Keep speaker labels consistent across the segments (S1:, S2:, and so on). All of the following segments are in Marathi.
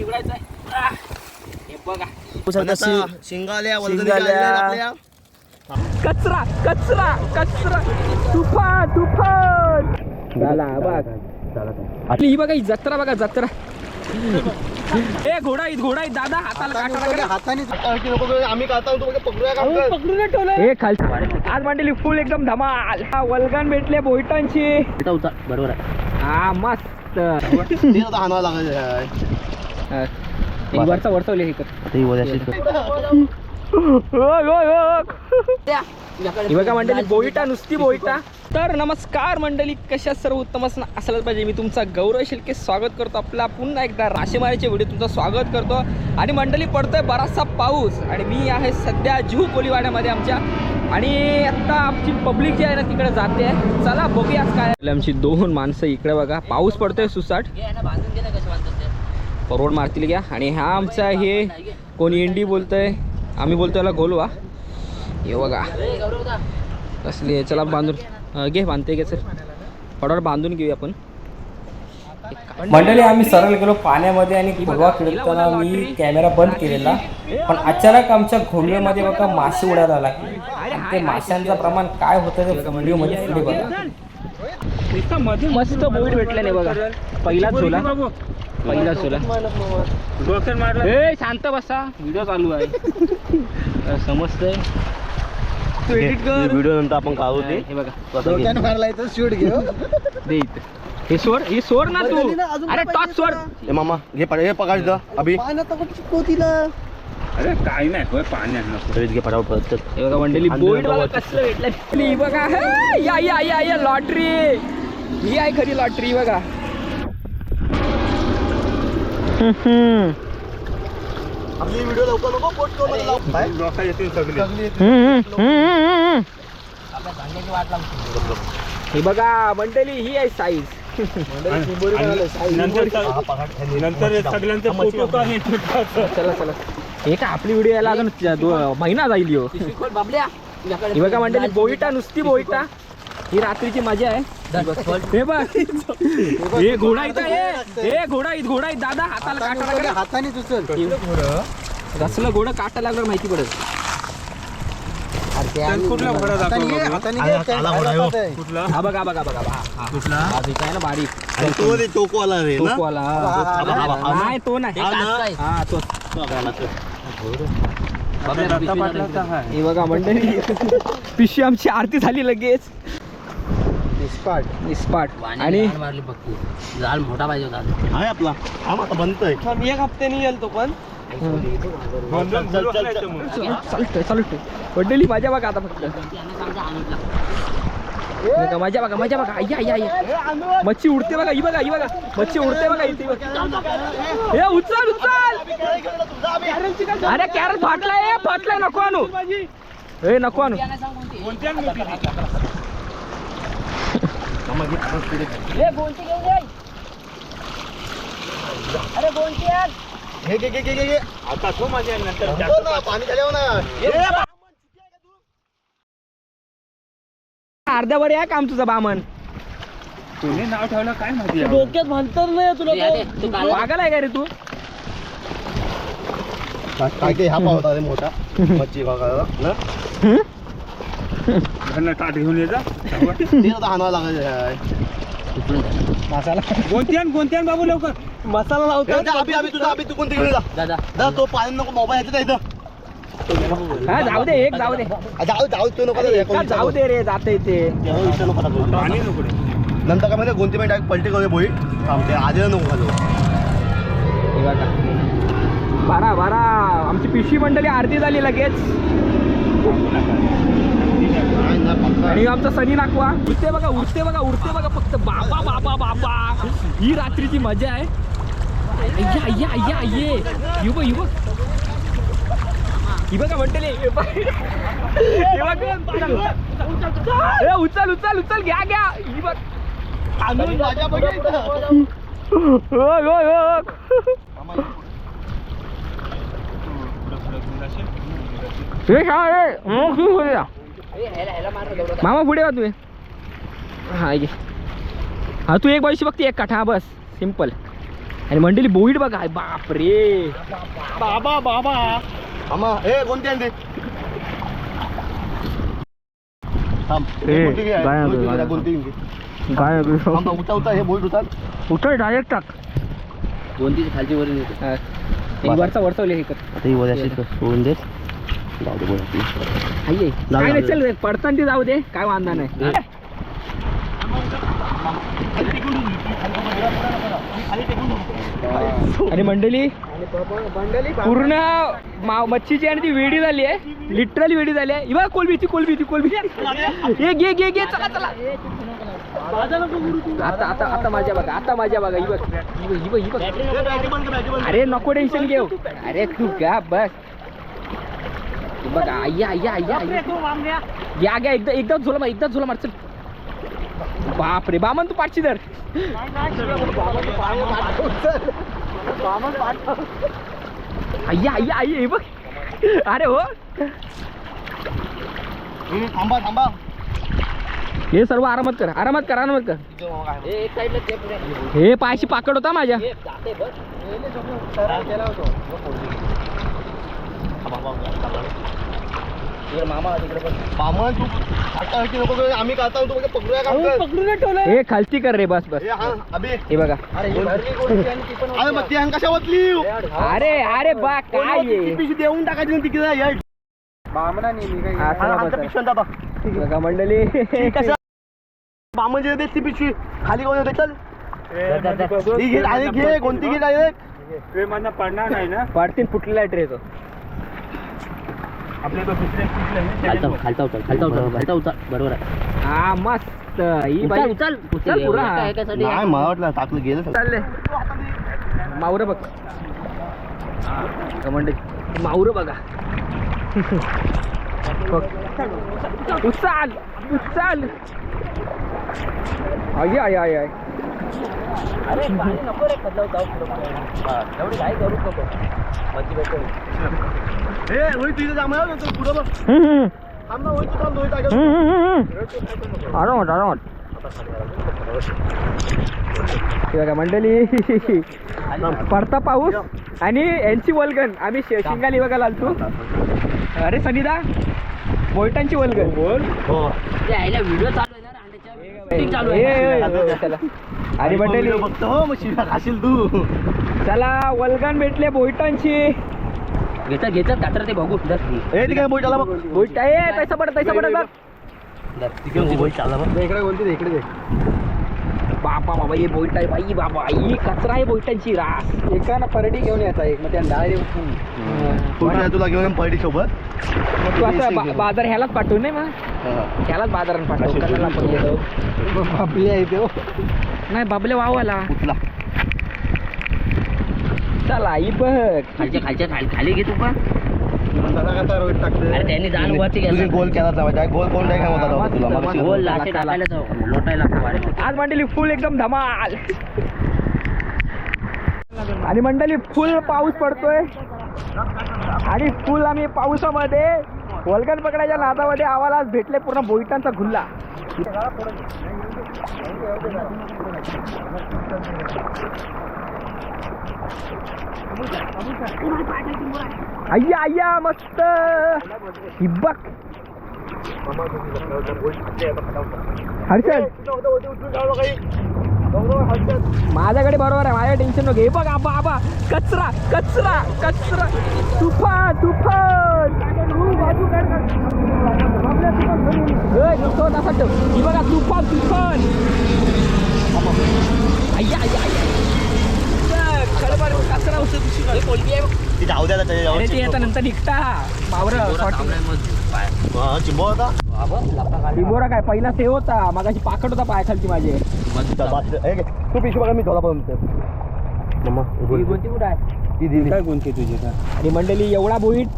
S1: निवडायचं आहे. हे बघा.
S2: शिंगाल्या आपल्या.
S1: कचरा कचरा कचरा. तुफान तुफान. झाला बघ. ही बघा ही जत्रा बघा जत्रा. ए घोडा इत घोडा इत दादा. हाताला काटा
S2: हाताने आम्ही काढता पकडूया
S1: ए खाली आज मांडली फुल एकदम धमाल. हा वल्गन भेटले बोईटांची.
S2: बरोबर आहे.
S1: हा मस्त.
S2: हाणावं लागायचं.
S1: हा. वरचा वरचा ही बघा मंडळी बोईटा नुसती बोईटा. तर नमस्कार मंडळी कशा सर्व उत्तम असणं असलंच पाहिजे? मी तुमचा गौरव शिल्के स्वागत करतो आपला. पुन्हा एकदा राशेमारीचे व्हिडिओ तुमचं स्वागत करतो. आणि मंडळी पडतोय बराचसा पाऊस. आणि मी आहे सध्या जुहू कोलीवाड्यामध्ये आमच्या. आणि आता आमची पब्लिक जी आहे ना तिकडे जाते. चला बघूया आज काय. आमची दोन माणसं इकडे बघा. पाऊस पडतोय सुसाट. परवड मारतील घ्या आणि हा आमचा हे कोणी इंडी बोलतोय? आम्ही बोलतोय याला गोलवा. हे बघा. कसली चला बांधून घे बांधते घे सर फटाफट बांधून घेऊया आपण.
S3: मंडळी आम्ही सरळ गेलो पाण्यामध्ये आणि फुगवा खेळताना मी कॅमेरा बंद केलेला. पण अचानक आमच्या घोंगडीमध्ये बघा मासे उडायला लागले. ते माशांचं प्रमाण काय होतं ते व्हिडिओमध्ये पुढे बघा.
S1: मस्त बोईट भेटले नाही बघा. पहिलाच झोला. पहिला झोला. ए शांत बसा. व्हिडिओ चालू आहे. समजतंय. तू एडिट कर.
S2: व्हिडिओ नंतर आपण काढू ते.
S1: हे बघा.
S4: शूट घेऊ.
S1: दे इथं. हे सोड हे सोड ना तू. अरे टॉच सोड.
S2: ए मामा घे पड हे पकड इथं. अभि.
S4: तिला
S5: अरे काही नाही होय पाण्यात नको
S2: घे परत.
S1: हे बघा मंडळी बोईट कसलं भेटलं? ही बघा हे, या या या या लॉटरी. ही आहे खरी लॉटरी बघा.
S2: आपली व्हिडिओ लवकर नको पोस्ट करू मला लाव. काय?
S5: लोक येतील सगळे
S1: हे बघा मंडळी ही आहे साईज
S5: नंतर नंतर सगळ्यांचे फोटो काढ
S1: चला चला. हे का आपली व्हिडिओ यायला अजून महिना जाईल यो. हे बघा मंडळी बोईटा नुसती बोईटा. ही रात्रीची मजा आहे. हे बघ. हे घोडा इथं हे घोडा इथं घोडा इथं दादा हाताला काटा लागला.
S4: हाताने उचल
S1: घोडं. काटा लागल्यावर माहिती पडत.
S5: कुठला घोडा. कुठला?
S1: हा बघा बघा बघा.
S5: कुठला?
S1: हा, ना बारीक
S2: तो रे चोकवाला रे ना?
S1: टोकवाला. नाही तो
S2: हा
S1: तो. बघा मंडळी. पिशवी आमची आरती झाली लगेच. आणि
S2: आहे आपला. हा चल, चल,
S5: बोलवायचं
S2: चल.
S5: मग.
S1: चालतंय चालतंय मंडळी मजा बघा आता फक्त. बघा, मजा बघा मजा बघा या या या मच्छी उडते बघा ही बघा ही बघा. मच्छी उडते बघा इथे बघा. हे. उचल उचल. अरे कॅरट फाटलाय फाटलाय नको आणू. हे नको आणू.
S5: कोणत्या मोठी ती?
S2: घे घे घे घे घे, घे.
S5: आता तो माझ्या नंतर
S2: हो ना, पाणी झाल्यावर ना.
S1: अर्ध्यावर या काम तुझं बामन.
S5: कोणी नाव ठेवलं काय माहिती आहे?
S1: पागल आहे का रे तू?
S2: काय ते हा पावता रे मोठा. मच्छी बघायला ना?
S5: घरनं ताट घेऊन ये जा.
S2: आहे.
S5: कोणत्या कोणत्या बाबू लवकर.
S4: मसाला लावतो.
S2: ए, जा, अभि अभि तुझा अभि तू कोणती घेऊन जा. जा, तो पाणी नको मोबाईल
S1: हा जाऊ दे एक जाऊ दे.
S2: जाऊ जाऊ तू नको
S1: जाऊ दे रे जाते ते.
S5: पाणी नको.
S2: नंतर काय म्हणजे कोणती मिनिट पलटी करू बोई आधी नको घालू
S1: बारा बारा. आमची पिशवी मंडळी आरती झाली लगेच. आणि आमचा सनी नाकवा. उडते बघा उडते बघा उडते बघा फक्त. बाबा बाबा बाबा. ही रात्रीची मजा आहे. या ही बघा म्हणते उचल उचल उचल. घ्या घ्या. ही बघ. हे खा, हे. मग तू. मामा पुढे वा तू हा घे हा तू एक बाईशी बघते एक काठ हा बस. सिंपल आणि मंडळी बोईट बघा. बाप रे
S2: बाबा बाबा. आम्हा ए कोणती आणते?
S1: काय
S2: उचल हे बोईट
S1: उठल डायरेक्ट टाक.
S2: कोणती खालची वर
S1: हा. एक वरचा वरचा हे कर.
S2: ही सोडून जाऊ दे बोल
S1: आई काय नाही
S2: जाऊ,
S1: चल पडताना ती जाऊ दे. काय वांधा नाही. आणि मंडळी पूर्ण मा- मच्छीची आणि ती वेडी झाली आहे. लिटरली वेडी झाली आहे. इवा कोलबी ती कोलबी ती कोलबी. ये घे घे घे चला चला. आता आता आता माझ्या बघा आता माझ्या बघा बघ ही बघ अरे नको टेन्शन घेऊ. अरे तू का बस. बघ आय्या आय्या आय्या आय्या या घ्या. एकदा एकदा झोला मार एकदा झोला मार चल. बाप रे बामन तू पाठशी धर. आय्या आय्या आय्या हे बघ. अरे हो.
S2: थांबा थांबा.
S1: हे सर्व आरामात कर आरामात कर आरामात कर. हे पायशी पाकड होता माझ्या.
S2: मामा तू आता नको आम्ही
S1: हे खालती कर रे बस बस.
S2: ए, हा, अबे
S1: बघा.
S2: अरे मग ती अंग कशा वतली
S1: अरे अरे बा काय
S2: देऊन टाकायची ना तिकडे या.
S1: बघा मंडळी.
S2: बामण जे ती पिशवी. खाली कोण होते चल. ती घे कोणती घे डायरेक्ट
S5: पडणार नाही ना?
S1: पडतीन फुटलेला ट्रे
S5: नाही.
S2: खालचा उचल खालचा उचल खालचा उचल बरोबर. आहे.
S1: हा मस्त. ही बाई उचल पुरा.
S2: नाही मला वाटलं टाकलं गेलं.
S1: चालले. मावर बघ. कमंड मावर बघा. बघ. उचल उचल. आय आय आय आय
S2: ए होय तुझं जांभळा होतं पुढं बघ
S1: हम्म, हम्म.
S2: थांब ना होय तू थांब, होय टाकायचं.
S1: हम्म, हम्म, हम्म. आरामात आरामात हे बघा मंडळी. पडता पाऊस आणि यांची वल्गन आम्ही शे- शिंगाली बघायला आलतो. अरे सनिदा बोलटांची वल्गन बोल.
S2: हो.
S1: चला. आणि मंडळी
S2: व्हिडिओ बघतो हो मग शिव्या खाशील तू.
S1: चला वल्गन भेटले बोईटांची.
S2: घेता घेता कातर ते बघू. ए ती काय बोट आला बघ.
S1: बोईट ए तैसा पडत तैसा पडत बघ.
S2: तिकडे बोट आला बघ.
S4: इकडे कोणती इकडे
S1: बापा बाबा हे बोईट बाई बाबा ही कचरा आहे बोईटांची रास.
S4: एका ना परडी घेऊन यायचा एक मग त्या डायरेक्ट
S2: तुला घेऊन पळडी सोबत?
S1: मग तू असं बाजार ह्यालाच पाठवू नाही मग. ह्यालाच बाजारात पाठवू कशाला आपण येतो?
S4: आपली आहे ते. हो.
S1: नाही बाबले वावाला
S2: कुठला
S1: चला ही बघ.
S6: खालच्या खालच्या खाली खाली घे तू पण.
S4: त्याला का तर टाकते
S6: अरे त्यांनी जाण वरती
S2: तुझी
S6: घ्यायचं
S2: गोल केला जावा गोल कोण नाही काय होता तुला. मगाशी.
S6: गोल लाटे टाकायला. जाऊ. लोटायला लागतो वारे
S1: आज मंडळी फुल एकदम धमाल. आणि मंडळी फुल पाऊस पडतोय. आणि फुल आम्ही पावसामध्ये वल्गन पकडायच्या नादामध्ये आम्हाला आज भेटले पूर्ण बोईटांचा गुल्ला अय्या अय्या मस्त. हिब्बक हर्षद. माझ्याकडे बरोबर आहे माझ्या टेन्शन नको. हे बघ आबा आबा. कचरा कचरा कचरा. तुफान तुफान. ए, ही बघा तुफान तुफान. अय्या अय्या अय्या. हे बघ.
S2: ती जाऊ द्या
S1: अरे ते आता नंतर निघता. मावर
S2: हा, चिंबो होता?
S1: लिंबोरा काय पहिला सेव होता. मागाशी पाकट होता पायाखालची माझे.
S2: तू पिशवी बघा मी थोडा पण
S1: कुठं आहे?
S2: ती
S4: काय कोणती तुझी का?
S1: आणि मंडळी एवढा बोईट.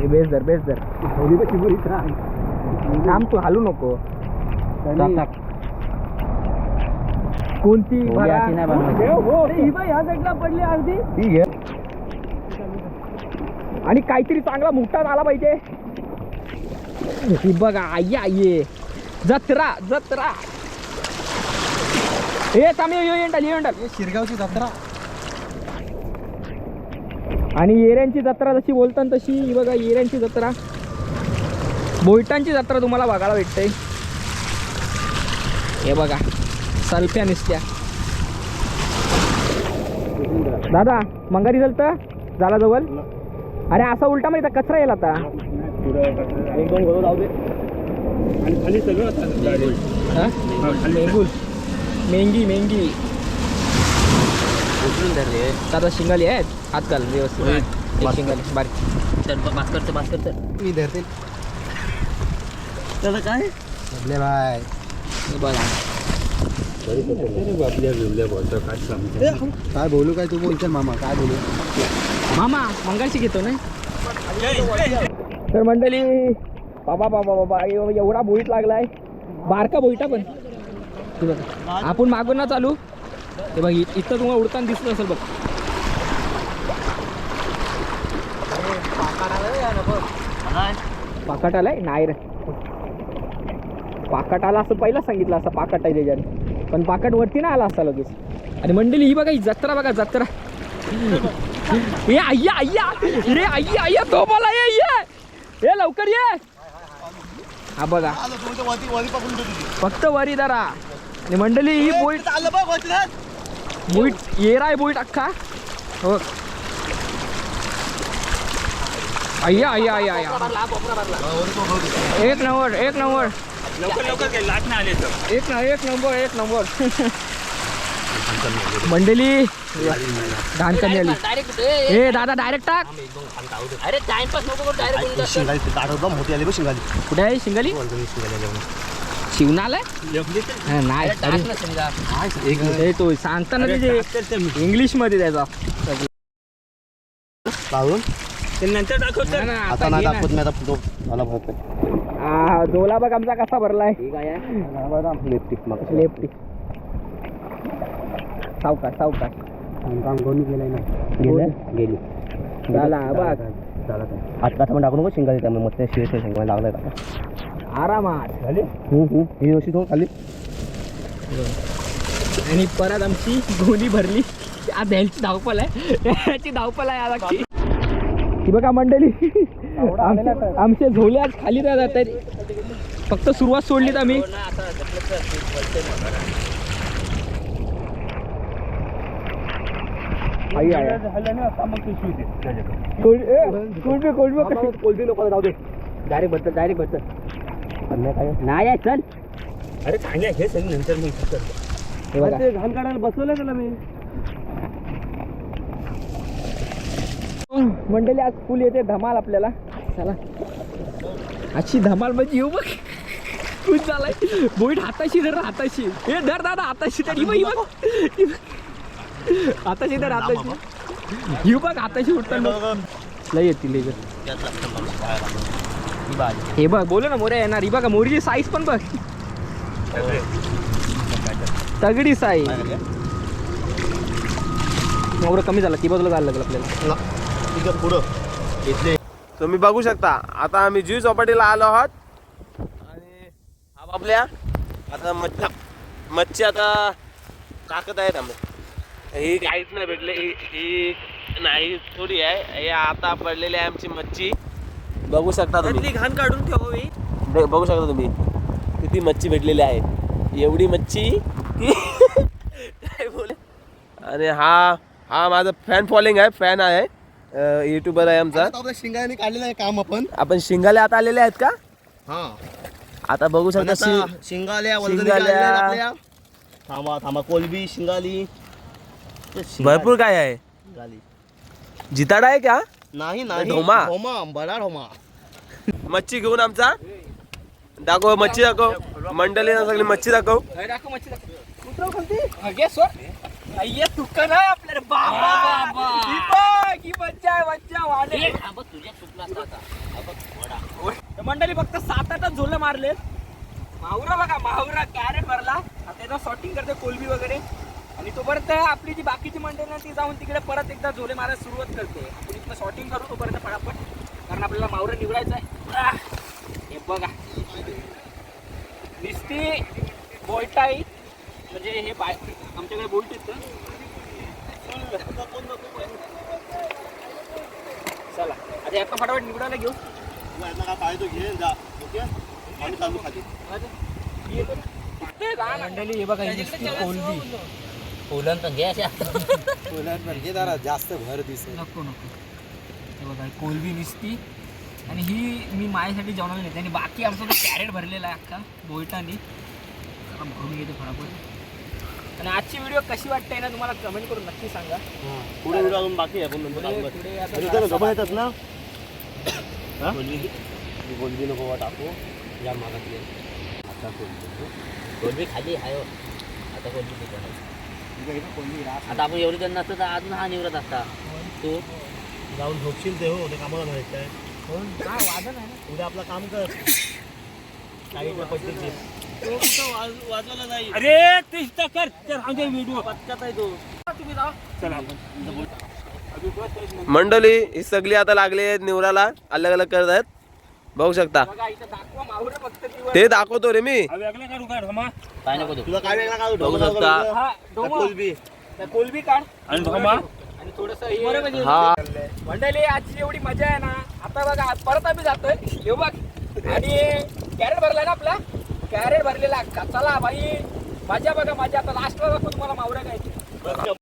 S1: हे बेस धर बेस धर. थांब तू हालू नको. कोणती भला?
S6: अशी नाही बनवायची.
S1: हो, हो. ही ह्या साईडला पडली अर्धी
S2: ती घे.
S1: आणि काहीतरी चांगला मोठा झाला पाहिजे. ही बघा आई आई जत्रा जत्रा. हे थांब ये येंडाल येंडाल.
S4: शिरगावची जत्रा.
S1: आणि येऱ्यांची जत्रा जशी बोलतात तशी ही बघा येऱ्यांची जत्रा. बोईटांची जत्रा तुम्हाला बघायला भेटते. हे बघा. सल्फ्या निसत्या दादा मंगारी चलत झाला जवळ? अरे असा उलटा माहिती कचरा येईल आता. मेंगी मेंगी. दादा शिंगाली आहेत? हात घाल व्यवस्थित. शिंगाली. बारीक.
S6: चल भास्कर चल भास्कर चल
S4: मी धरते.
S2: त्याचं काय?
S1: हे बघा
S5: काय
S4: बोलू काय तू बोलते मामा काय बोलू
S1: मामा मंगाशी घेतो ना? तर मंडळी बाबा बाबा बाबा एवढा बोईट लागलाय. बारका बोईटा पण. आपण मागून ना चालू. ते बघ इथं तुम्हाला उडताना दिसत असेल बघ. पाकाट आलाय नाही रे. पाकाट आला असं पहिला सांगितलं असं पाकाट आहे त्याच्याने. पण पाकाट वरती नाही आला असता लगेच. आणि मंडळी ही बघा ही जत्रा बघा जत्रा. ए अय्या अय्या रे अय्या अय्या तो मला ये. ये लवकर ये. हा बघा. फक्त वरी धरा. आणि मंडळी ही बोईट. बोईट येराय बोईट अख्खा. हो. अय्या अय्या अय्या अय्या एक नंबर एक नंबर.
S5: लवकर लवकर काय लाट नाही आले तर.
S1: एक ना एक नंबर एक नंबर. मंडळी धान कमी आली.
S6: डायरेक्ट
S1: ए दादा डायरेक्ट टाक.
S6: अरे टाइमपास नको करू
S2: आई,
S6: डायरेक्ट
S2: शिंगाली ते दाढ एकदम मोठी आली बघ शिंगाली.
S1: कुठे आहे शिंगाली? हा, नाही हे तो सांगताना इंग्लिशमध्ये त्याचा.
S5: ते नंतर दाखवतो
S1: ना, ना,
S2: आता नाही. दाखवत मी आता फुटो मला भरत
S1: आ, डोला बघ आमचा कसा भरलाय.
S2: लेफ्टिक मग.
S1: लेफ्टी सावकाश सावकाश
S4: काम कोणी केलंय ना.
S2: गेले? गेली.
S1: झाला बघ.
S2: आता पण टाकू नको शिंगाली त्यामुळे मग ते शिव शिंगाला लागलाय का
S1: आरामात
S2: ही अशी तो खाली.
S1: आणि परत आमची गोणी भरली. आज ह्यांची धावपल आहे. ह्याची धावपल आहे आज बघा मंडळी. आमचे- झोले आज खाली जात आहेत. फक्त सुरुवात सोडलीत आम्ही. कोलबे
S2: नको जाऊ दे.
S6: डायरेक्टबद्दल डायरेक्ट
S2: काय?
S6: नाही चल.
S5: अरे काय नाही हे सगळं नंतर
S1: हे
S2: ते घाण काढायला बसवलं त्याला मी
S1: मंडळी आज फुल येते धमाल आपल्याला. चला. अशी धमाल म्हणजे येऊ बघ. खुश झालाय. बोईट हाताशी धर हाताशी. हे धर दादा हाताशी ही बघ. हाताशी धर हाताशी. ही बघ हाताशी उठताना. लय येतील. हे बघ बोल ना मोऱ्या येणार. ही बघा मोरीची साईज पण बघ. तगडी साईज एवढं कमी झाला ती बाजूला जायला लागलं आपल्याला.
S2: ठीक आहे पुढं
S7: तुम्ही बघू शकता. आता आम्ही जीव चौपाटीला आलो आहोत. आणि हा बाबल्या आता मच्छी मच्छी आता टाकत आहेत आम्ही ही काहीच नाही भेटले. ही ही नाही थोडी आहे. हे आता पडलेली आहे आमची मच्छी. बघू शकता तुम्ही.
S1: घाण काढून ठेवावी.
S7: बघू शकता तुम्ही. किती मच्छी भेटलेली आहे. एवढी मच्छी. की काय बोले आणि हा हा माझा फॅन फॉलोइंग आहे. फॅन आहे. युट्यूबर आहे आमचा.
S2: आपल्या शिंगाने काढलेलं आहे काम आपण.
S7: आपण शिंगाले आता आलेले आहेत का?
S2: हा.
S7: आता बघू शकता शि-
S2: शिंगाल्या वल्गनी
S7: शिंगाल्या.
S2: काढलेल्या आहेत आपल्या. थांबा थांबा. कोलबी शिंगाली. ते शिंगाली.
S7: भरपूर काय आहे?
S2: शिंगाली.
S7: जिताडा आहे का?
S2: नाही नाही.
S7: ढोमा.
S2: ढोमा बडा ढोमा.
S7: मच्छी घेऊन आमचा. दाखव मच्छी दाखव. मंडळी सगळी मच्छी दाखव.
S1: अय्ये तुका नाही आपल्याला. बाबा! ही बघ, ही मज्जा आहे मज्जा
S6: तुझ्या असता आता.
S1: तर मंडळी फक्त सात आठ झोलं मारले माहुरा बघा माहुरा कॅरेट भरला. आता त्याचा शॉटिंग करते कोलबी वगैरे. आणि तोपर्यंत आपली जी बाकीची मंडळी ना ती जाऊन तिकडे परत एकदा झोले मारायला सुरुवात करते. आपण इथलं शॉटिंग करू तोपर्यंत पटापट कारण आपल्याला माहुरा निवडायचं आहे. आह, हे बघा. निस्ती बोयटाई म्हणजे हे बाय आमच्याकडे बोलत आहेत चला. आता एका फटाफट निवडायला घेऊ.
S2: पाहिजे घे जा ओके आणि चालू खाली
S3: मंडळी हे बघा ही नुसती कोलबी.
S6: कोलन तर घे अशा.
S4: घे जरा जास्त भर दिसेल
S3: नको नको. हे बघा ही कोलबी निसती. आणि ही मी माझ्यासाठी जेवणाला नेते. आणि बाकी आमचा तो कॅरेट भरलेला आहे अख्खा बोईटानी जरा भरून घेते फटाफट. आणि आजची व्हिडिओ कशी वाटते ना तुम्हाला कमेंट करून नक्की सांगा.
S2: पुढे व्हिडिओ अजून बाकी आहे पण नंतर
S3: पुढे-
S2: टाकू.
S3: पुढे आता
S2: अरे इथं
S3: जरासा-
S2: गप्पा येतात ना? हा?
S6: कोलबी नको बा टाकू. या मागातली आता कोलबी खाली आहे हो. आता आहे. आता आपण एवढी जण नसतं तर अजून हा निवडत असता. तू?
S2: जाऊन झोपशील ते हो ते कामाला
S3: वादन आहे ना.
S2: उद्या आपलं काम कर. काही पद्धतीची वाजवला नाही
S5: अरे ते इथं कर. ते राहू दे व्हिडिओ
S2: पत्त्यात आहे तो
S3: तुम्ही जावा
S5: चला आपण
S7: मंडळी ही सगळी आता लागली आहेत निवराला अलग अलग करत आहेत. बघू शकता.
S1: बघा इथं दाखवा मावरं फक्त ती
S7: ते दाखवतो रे मी.
S5: वेगळा काढू का ढोमा
S6: काय नको तू
S2: तुला काय वेगळा काय
S7: बघू शकता.
S1: हा डोमा
S2: कोलबी.
S1: त्या कोलबी काढ.
S5: आणि ढोमा
S1: आणि थोडस मंडळी आजची एवढी मजा आहे ना. आता बघा परत आम्ही जातोय. बघ. आणि कॅरेट भरलाय ना आपला? कॅरेट भरलेला का चला भाई मजा बघा माझ्या आता लास्टला दाखवतो तुम्हाला मावऱ्या काय